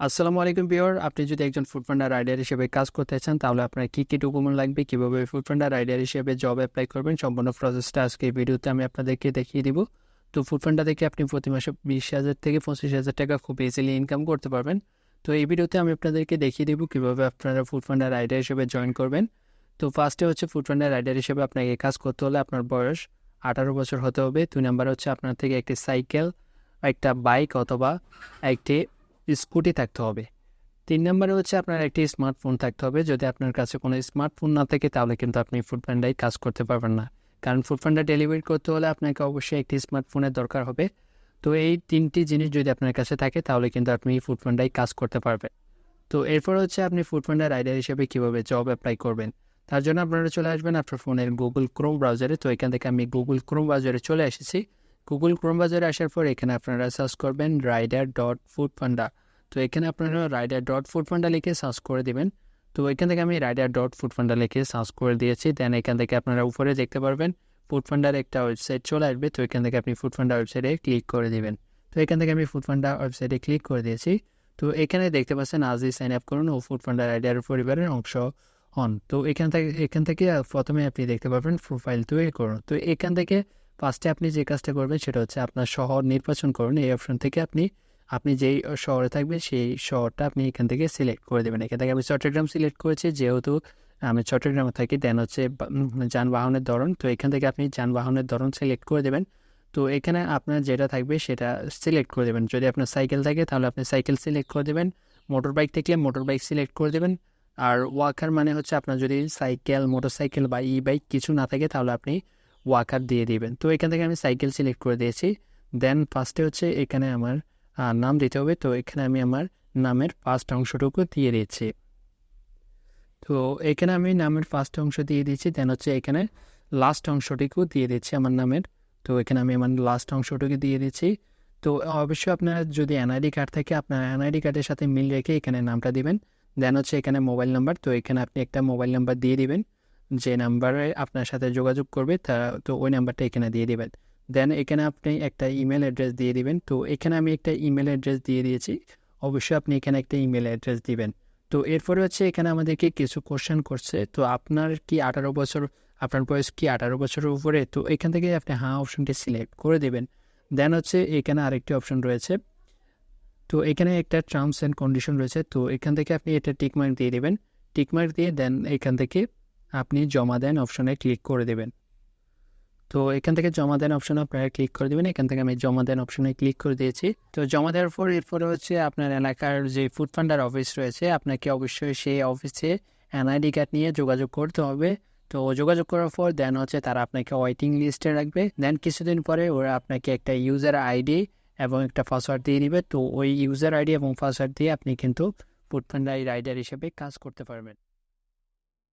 আসসালামু আলাইকুম পিওর আপনি যদি একজন ফুড পান্ডা রাইডার হিসেবে কাজ করতে চান, তাহলে আপনার কী কী ডকুমেন্ট লাগবে, কীভাবে ফুড পান্ডা রাইডার হিসেবে জব অ্যাপ্লাই করবেন, সম্পূর্ণ প্রসেসটা আজকে এই ভিডিওতে আমি আপনাদেরকে দেখিয়ে দিব। তো ফুড পান্ডা থেকে আপনি প্রতি মাসে বিশ হাজার থেকে পঁচিশ হাজার টাকা খুব ইজিলি ইনকাম করতে পারবেন। তো এই ভিডিওতে আমি আপনাদেরকে দেখিয়ে দেবো কীভাবে আপনারা ফুড পান্ডা রাইডার হিসেবে জয়েন করবেন। তো ফার্স্টে হচ্ছে ফুড পান্ডা রাইডার হিসেবে আপনাকে কাজ করতে হলে আপনার বয়স আঠারো বছর হতে হবে। দুই নাম্বার হচ্ছে আপনার থেকে একটি সাইকেল একটা বাইক অথবা একটি স্কুটি থাকতে হবে। তিন নম্বরে হচ্ছে আপনার একটি স্মার্টফোন থাকতে হবে। যদি আপনার কাছে কোনো স্মার্টফোন না থাকে, তাহলে কিন্তু আপনি ফুড প্যান্ডায় কাজ করতে পারবেন না। কারণ ফুড প্যান্ডা ডেলিভারি করতে হলে আপনাকে অবশ্যই একটি স্মার্টফোনের দরকার হবে। তো এই তিনটি জিনিস যদি আপনার কাছে থাকে, তাহলে কিন্তু আপনি ফুড প্যান্ডায় কাজ করতে পারবেন। তো এরপর হচ্ছে আপনি ফুড প্যান্ডা রাইডার হিসেবে কীভাবে জব অ্যাপ্লাই করবেন? তার জন্য আপনারা চলে আসবেন আপনার ফোনের গুগল ক্রোম ব্রাউজারে তো এখান থেকে আমি গুগল ক্রোম ব্রাউজারে চলে এসেছি। গুগল ক্রোম ব্রাউজারে আসার পর এখানে আপনারা সার্চ করবেন রাইডার ডট ফুড পান্ডা তো এখানে আপনারা রাইডার ডট ফুড ফান্ডা লিখে সার্চ করে দেবেন। তো এখান থেকে আমি রাইডার ডট ফুড ফান্ডা লিখে সার্চ করে দিয়েছি। দেন এখান থেকে আপনারা উপরে দেখতে পারবেন ফুড ফান্ডার একটা ওয়েবসাইট চলে আসবে। তো এখান থেকে আপনি ফুড ফান্ডা ওয়েবসাইটে ক্লিক করে দেবেন। তো এখান থেকে আমি ফুড ফান্ডা ওয়েবসাইটে ক্লিক করে দিয়েছি। তো এখানে দেখতে পাচ্ছেন আজই সাইন আপ করুন। ও ফুড ফান্ডা রাইডার পরিবারের অংশ হন। তো এখান থেকে এখান থেকে প্রথমে আপনি দেখতে পাবেন প্রোফাইল তৈরি করুন। তো এখান থেকে ফার্স্টে আপনি যে কাজটা করবেন সেটা হচ্ছে আপনার শহর নির্বাচন করুন। এই অপশন থেকে আপনি আপনি যেই শহরে থাকবেন সেই শহরটা আপনি এখান থেকে সিলেক্ট করে দেবেন। এখান থেকে আমি চট্টগ্রাম সিলেক্ট করেছি, যেহেতু আমি চট্টগ্রামে থাকি দেন হচ্ছে যানবাহনের ধরন। তো এখান থেকে আপনি যানবাহনের ধরন সিলেক্ট করে দেবেন। তো এখানে আপনার যেটা থাকবে সেটা সিলেক্ট করে দেবেন। যদি আপনার সাইকেল থাকে, তাহলে আপনি সাইকেল সিলেক্ট করে দেবেন। মোটর বাইক থাকলে মোটর বাইক সিলেক্ট করে দেবেন। আর ওয়াকার মানে হচ্ছে আপনার যদি সাইকেল মোটর সাইকেল বা ই বাইক কিছু না থাকে, তাহলে আপনি ওয়াকার দিয়ে দিবেন। তো এখান থেকে আমি সাইকেল সিলেক্ট করে দিয়েছি। দেন ফার্স্টে হচ্ছে এখানে আমার নাম দিতে হবে। তো এখানে আমি আমার নামের ফার্স্ট অংশটুকু দিয়ে দিচ্ছি তো এখানে আমি নামের ফার্স্ট অংশ দিয়ে দিচ্ছি দেন হচ্ছে এখানে লাস্ট অংশটুকু দিয়ে দিচ্ছি আমার নামের। তো এখানে আমি আমার লাস্ট অংশটুকু দিয়ে দিচ্ছি তো অবশ্যই আপনার যদি এনআইডি কার্ড থাকে, আপনার এনআইডি কার্ডের সাথে মিল রেখে এখানে নামটা দিবেন। দেন হচ্ছে এখানে মোবাইল নাম্বার তো এখানে আপনি একটা মোবাইল নাম্বার দিয়ে দিবেন। যে নাম্বারে আপনার সাথে যোগাযোগ করবে, তা তো ওই নাম্বারটা এখানে দিয়ে দেবেন। দেন এখানে আপনি একটা ইমেল অ্যাড্রেস দিয়ে দিবেন। তো এখানে আমি একটা ইমেল অ্যাড্রেস দিয়ে দিয়েছি। অবশ্যই আপনি এখানে একটা ইমেল অ্যাড্রেস দিবেন। তো এরপরে হচ্ছে এখানে আমাদেরকে কিছু কোশ্চেন করছে। তো আপনার কি আঠারো বছর, আপনার বয়স কি আঠারো বছরের উপরে? তো এখান থেকে আপনি হ্যাঁ অপশনটি সিলেক্ট করে দেবেন। দেন হচ্ছে এখানে আরেকটি অপশন রয়েছে। তো এখানে একটা টার্মস অ্যান্ড কন্ডিশন রয়েছে। তো এখান থেকে আপনি এটা টিকমার্ক দিয়ে দেবেন। টিকমার্ক দিয়ে দেন এখান থেকে আপনি জমা দেন অপশনে ক্লিক করে দেবেন। তো এখান থেকে জমা দেন অপশনে আপনারা ক্লিক করে দেবেন। এখান থেকে আমি জমা দেন অপশনে ক্লিক করে দিয়েছি। তো জমা দেওয়ার পর এরপরে হচ্ছে আপনার এলাকার যে ফুড ফান্ডার অফিস রয়েছে, আপনাকে অবশ্যই সেই অফিসে এনআইডি কার্ড নিয়ে যোগাযোগ করতে হবে। তো যোগাযোগ করার পর দেন হচ্ছে তারা আপনাকে ওয়েটিং লিস্টে রাখবে। দেন কিছুদিন পরে ওরা আপনাকে একটা ইউজার আইডি এবং একটা পাসওয়ার্ড দিয়ে দিবে তো ওই ইউজার আইডি এবং পাসওয়ার্ড দিয়ে আপনি কিন্তু ফুড ফান্ডার রাইডার হিসেবে কাজ করতে পারবেন।